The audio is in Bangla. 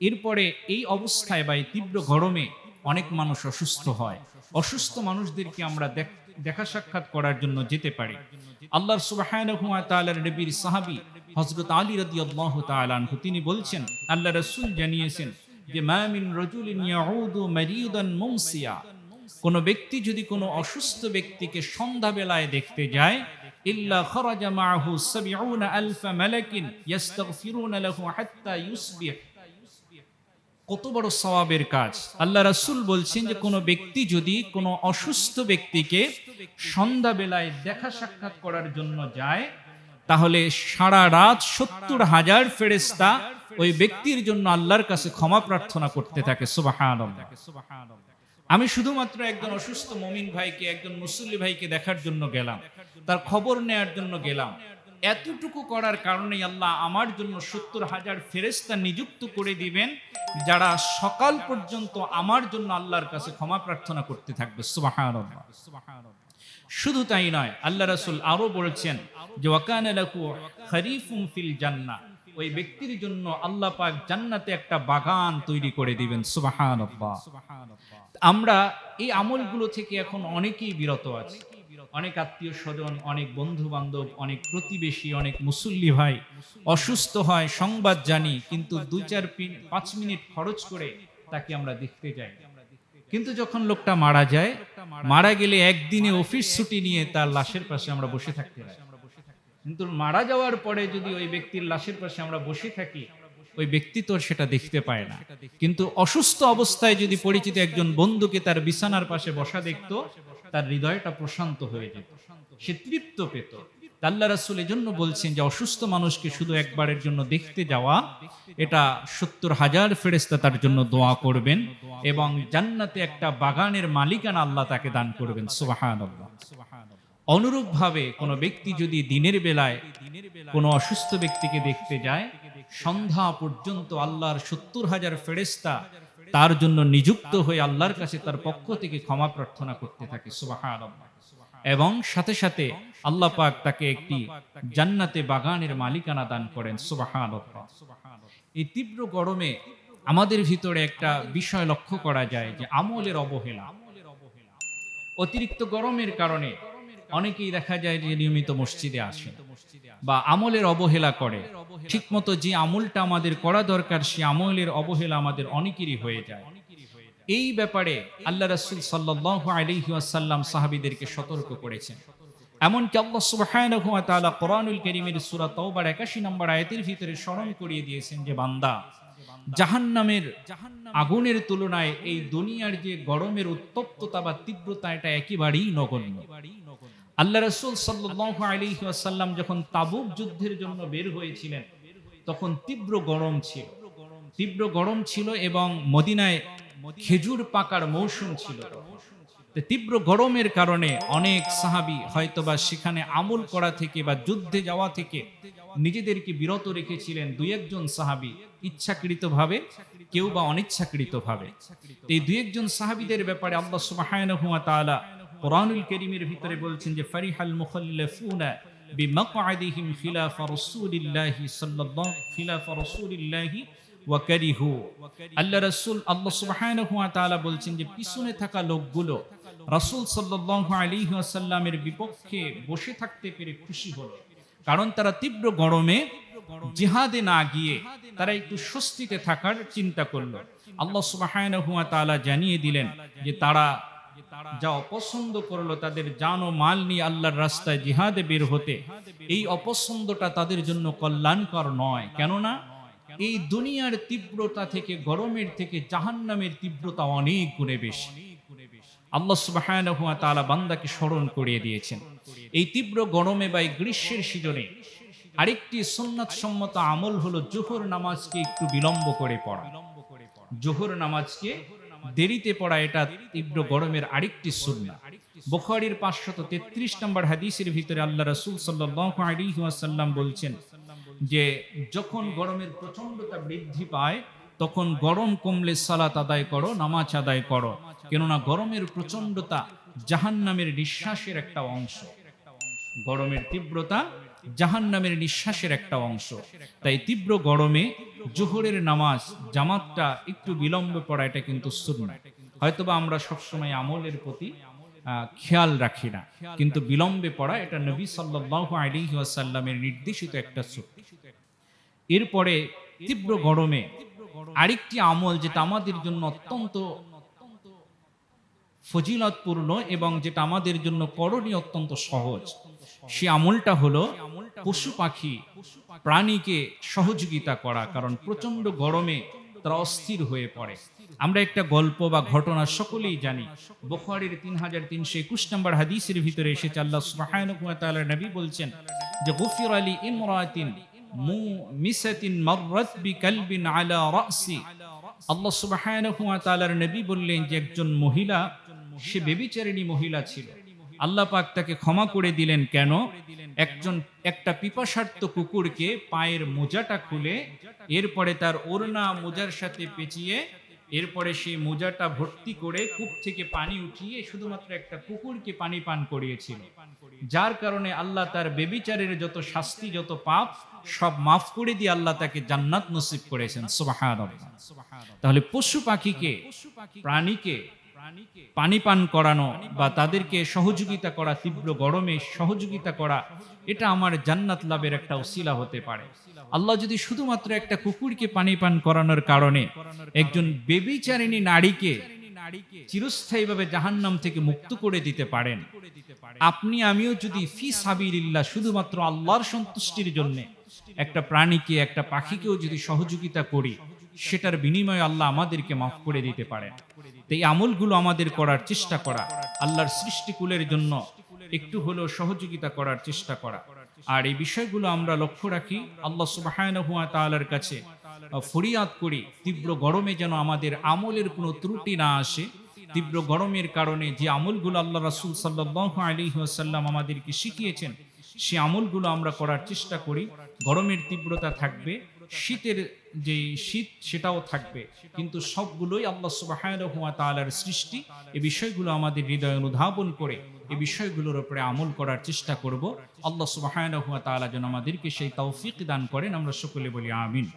এরপরে এই অবস্থায় বা এই তীব্র গরমে অনেক মানুষ অসুস্থ হয়। অসুস্থ মানুষদেরকে আমরা দেখা সাক্ষাৎ করার জন্য যেতে পারি। ওয়া তাআলার নবীর সাহাবী হযরত আলী রাদিয়াল্লাহু তাআলা আনহু, তিনি বলছেন, আল্লাহ রাসূল জানিয়েছেন যে, মা মিন রাজুলিন মুমসিয়া। কোন ব্যক্তি যদি কোনো অসুস্থ ব্যক্তিকে সন্ধ্যাবেলায় দেখতে যায়, ইল্লা খরাজা মাআহু 70 আলফা মালাকিন ইস্তাগফিরুনা লাহু হাত্তা ইউসবিহ। কত বড় সওয়াবের কাজ। আল্লাহ রাসূল বলছেন যে, কোনো ব্যক্তি যদি কোনো অসুস্থ ব্যক্তিকে সন্ধ্যাবেলায় দেখা সাক্ষাৎ করার জন্য যায়, তাহলে সারা রাত সত্তর হাজার ফেরেস্তা ওই ব্যক্তির জন্য আল্লাহর কাছে ক্ষমা প্রার্থনা করতে থাকে, সুবহানাল্লাহ। আমি শুধুমাত্র একজন অসুস্থ মমিন ভাইকে, একজন মুসল্লি ভাইকে দেখার জন্য গেলাম, তার খবর নেয়ার জন্য গেলাম। এতটুকু করার কারণে আল্লাহ আমার জন্য সত্তর হাজার ফেরেস্তা নিযুক্ত করে দিবেন, যারা সকাল পর্যন্ত আমার জন্য আল্লাহর কাছে ক্ষমা প্রার্থনা করতে থাকবে। শুধু তাই নয়, আল্লাহ রাসূল আরও বলেছেন যে, ওয়াকানা ফিল জান্নাহ। ওই ব্যক্তির জন্য আল্লাহ পাক জান্নাতে একটা বাগান তৈরি করে দিবেন। সুবহানাল্লাহ। আমরা এই আমলগুলো থেকে এখন অনেকেই বিরত আছি। অনেক আত্মীয় স্বজন, অনেক বন্ধু বান্ধব অনেক প্রতিবেশী, অনেক মুসল্লি ভাই অসুস্থ হয়, সংবাদ জানি, কিন্তু দুই চার পাঁচ মিনিট খরচ করে তাকে আমরা দেখতে যাই। কিন্তু যখন লোকটা মারা যায়, মারা গেলে একদিনে অফিস ছুটি নিয়ে তার লাশের পাশে আমরা বসে থাকতে হয় কিন্তু মারা যাওয়ার পরে যদি ওই ব্যক্তির লাশের পাশে আমরা বসে থাকি, ওই ব্যক্তি তো সেটা দেখতে পায় না। কিন্তু অসুস্থ অবস্থায় যদি পরিচিত একজন বন্ধুকে তার বিছানার পাশে বসা দেখতো তার হৃদয়টা প্রশান্ত হয়ে যেত। সে তৃপ্ত পেত। আল্লাহ রাসূল এজন্য বলছেন যে, অসুস্থ মানুষকে শুধু একবারের জন্য দেখতে যাওয়া, এটা সত্তর হাজার ফেরেস্তা তার জন্য দোয়া করবেন এবং জান্নাতে একটা বাগানের মালিকানা আল্লাহ তাকে দান করবেন। সুবহানাল্লাহ। অনুরূপভাবে কোনো ব্যক্তি যদি দিনের বেলায় কোনো অসুস্থ ব্যক্তিকে দেখতে যায়, সন্ধ্যা পর্যন্ত আল্লাহর সত্তর হাজার ফেরেস্তা তার জন্য নিযুক্ত হয়ে আল্লাহর কাছে তার পক্ষ থেকে ক্ষমা প্রার্থনা করতে থাকে এবং সাথে সাথে আল্লাহ পাক তাকে একটি জান্নাতে বাগানের মালিকানা দান করেন, সুবহানাল্লাহ। এই তীব্র গরমে আমাদের ভিতরে একটা বিষয় লক্ষ্য করা যায় যে আমলের অবহেলা। অতিরিক্ত গরমের কারণে অনেকেই দেখা যায় যে নিয়মিত মসজিদে আসে বা আমলের অবহেলা করে। ঠিকমতো যে আমলটা আমাদের করা দরকার, সে আমলের অবহেলা আমাদের অনেকেরই হয়ে যায়। এই ব্যাপারে আল্লাহ রাসূল সাল্লাল্লাহু আলাইহি ওয়াসাল্লাম সাহাবীদেরকে সতর্ক করেছেন। এমনকি আল্লাহ কোরআনুল কারীমের সূরা তাওবার 81 নম্বর আয়াতের ভিতরে স্মরণ করিয়ে দিয়েছেন যে, বান্দা, জাহান্নামের আগুনের তুলনায় এই দুনিয়ার যে গরমের উত্তপ্ততা বা তীব্রতা, এটা একেবারেই নগণ্য। আল্লাহ রসুল সাল্লাল্লাহু আলাইহি ওয়াসাল্লাম যখন তাবুক যুদ্ধের জন্য বের হয়েছিলেন, তখন তীব্র গরম ছিল। তীব্র গরম ছিল এবং মদিনায় খেজুর পাকার মৌসুম ছিল। তীব্র গরমের কারণে অনেক সাহাবি হয়তোবা সেখানে আমল করা থেকে বা যুদ্ধে যাওয়া থেকে নিজেদেরকে বিরত রেখেছিলেন দুই একজন সাহাবি ইচ্ছাকৃতভাবে, কেউ বা অনিচ্ছাকৃতভাবে। এই দুই একজন সাহাবিদের ব্যাপারে আল্লাহ তাআলা কোরআনুল কারীমের ভিতরে বলছেন যে, ফারিহাল মুখাল্লাফুনা আল্লাহ রাসূল আল্লাহ সুবহানাহু ওয়া তাআলা বলছেন যে, পিছনে থাকা লোকগুলো রাসূল সাল্লাল্লাহু আলাইহি ওয়াসাল্লামের বিপক্ষে বসে থাকতে পেরে খুশি হলো। কারণ তারা তীব্র গরমে জিহাদে না গিয়ে তারা একটু স্বস্তিতে থাকার চিন্তা করল। আল্লাহ সুবহানাহু ওয়া তাআলা জানিয়ে দিলেন যে, তারা যা অপছন্দ করল তাদের জান ও মাল নিয়ে আল্লাহর রাস্তায় জিহাদে বের হতে, এই অপছন্দটা তাদের জন্য কল্যাণকর নয়। কেননা এই দুনিয়ার তীব্রতা থেকে, গরমের থেকে জাহান্নামের তীব্রতা অনেক গুণে বেশি। আল্লাহ সুবহানাহু তাআলা বান্দাকে স্মরণ করিয়ে দিয়েছেন। এই তীব্র গরমে বা এই গ্রীষ্মের সিজনে আরেকটি সুন্নাত সম্মত আমল হলো জোহর নামাজকে একটু বিলম্ব করে পড়া। জোহর নামাজকে দেরিতে পড়া এটা তীব্র গরমের আরেকটি সুন্না বুখারীর পাঁচশত তেত্রিশ নম্বর হাদিসের ভিতরে আল্লাহ রাসূল আলাইহি বলছেন যে, যখন গরমের প্রচণ্ডতা বৃদ্ধি পায়, তখন গরম কমলে সালাত আদায় করো, নামাজ আদায় করো। কেননা গরমের প্রচণ্ডতা জাহান্নামের নিঃশ্বাসের একটা অংশ। গরমের তীব্রতা জাহান্নামের নিঃশ্বাসের একটা অংশ। তাই তীব্র গরমে জোহরের নামাজ, জামাতটা একটু বিলম্বে পড়া, এটা কিন্তু সুন্না হয়তোবা আমরা সবসময় আমলের প্রতি খেয়াল রাখি না। কিন্তু বিলম্বে পড়া, এটা নবী সাল্লাল্লাহু আলাইহি ওয়াসাল্লামের নির্দেশিত একটা সুন্নাহ। এরপরে তীব্র গরমে আরেকটি আমল যেটা আমাদের জন্য অত্যন্ত ফজিলতপূর্ণ এবং যেটা আমাদের জন্য করণীয় অত্যন্ত সহজ সে আমলটা হলো পশু পাখি প্রাণীকে সহযোগিতা করা, কারণ প্রচণ্ড গরমে তারা অস্থির হয়ে পড়ে। আমরা একটা গল্প বা ঘটনা সকলেই জানি। বুখারীর তিন হাজার তিনশো একুশ নম্বর হাদিসের ভিতরে এসেছে, আল্লাহ সুবহানাহু নবী বলছেন যে, গফির আলী ইমরাতিন নবী বললেন যে, একজন মহিলা, সে বেবিচারিণী মহিলা ছিল। আল্লাহ পাক তাকে ক্ষমা করে দিলেন কেন? একজন, একটা পিপাসার্থ কুকুরকে পায়ের মোজাটা খুলে এরপরে তার ওড়না মোজার সাথে পেঁচিয়ে এরপরে সেই মোজাটা ভর্তি করে কূপ থেকে পানি উঠিয়ে শুধুমাত্র একটা কুকুরকে পানি পান করিয়েছিল। যার কারণে আল্লাহ তার বেবিচারের যত শাস্তি, যত পাপ, সব মাফ করে দিয়ে আল্লাহ তাকে জান্নাত নসিব করেছেন। তাহলে পশু পাখিকে, প্রাণীকে পানি পান করানো বা তাদেরকে সহযোগিতা করা তীব্র গরমে সহযোগিতা করা এটা আমার জান্নাত লাভের একটা উসিলা হতে পারে। আল্লাহ যদি শুধুমাত্র একটা কুকুরকে পানি পান করানোর কারণে একজন বেবিচারিণী নারীকে চিরস্থায়ীভাবে জাহান্নাম থেকে মুক্ত করে দিতে পারেন আপনি আমিও যদি ফি সাবিলিল্লাহ শুধুমাত্র আল্লাহর সন্তুষ্টির জন্য একটা প্রাণীকে একটা পাখিকেও যদি সহযোগিতা করি সেটার বিনিময়ে আল্লাহ আমাদেরকে মাফ করে দিতে পারেন। এই আমলগুলো আমাদের করার চেষ্টা করা, আল্লাহর সৃষ্টিকুলের জন্য একটু হলেও সহযোগিতা করার চেষ্টা করা। আর এই বিষয়গুলো আমরা লক্ষ্য রাখি, আল্লাহ তাআলার কাছে ফরিয়াদ করি, তীব্র গরমে যেন আমাদের আমলের কোনো ত্রুটি না আসে। তীব্র গরমের কারণে যে আমলগুলো আল্লাহ রাসূল সাল্লাল্লাহু আলাইহি ওয়াসাল্লাম আমাদেরকে শিখিয়েছেন, সে আমলগুলো আমরা করার চেষ্টা করি। গরমের তীব্রতা থাকবে, শীতের যে শীত সেটাও থাকবে। কিন্তু সবগুলোই আল্লাহ সুবাহর ওয়া তাআলার সৃষ্টি। এই বিষয়গুলো আমাদের হৃদয় অনুধাবন করে, এ বিষয়গুলোর উপরে আমল করার চেষ্টা করব। আল্লাহ সুবাহ তাআলা যেন আমাদেরকে সেই তৌফিক দান করেন। আমরা সকলে বলি আমিন।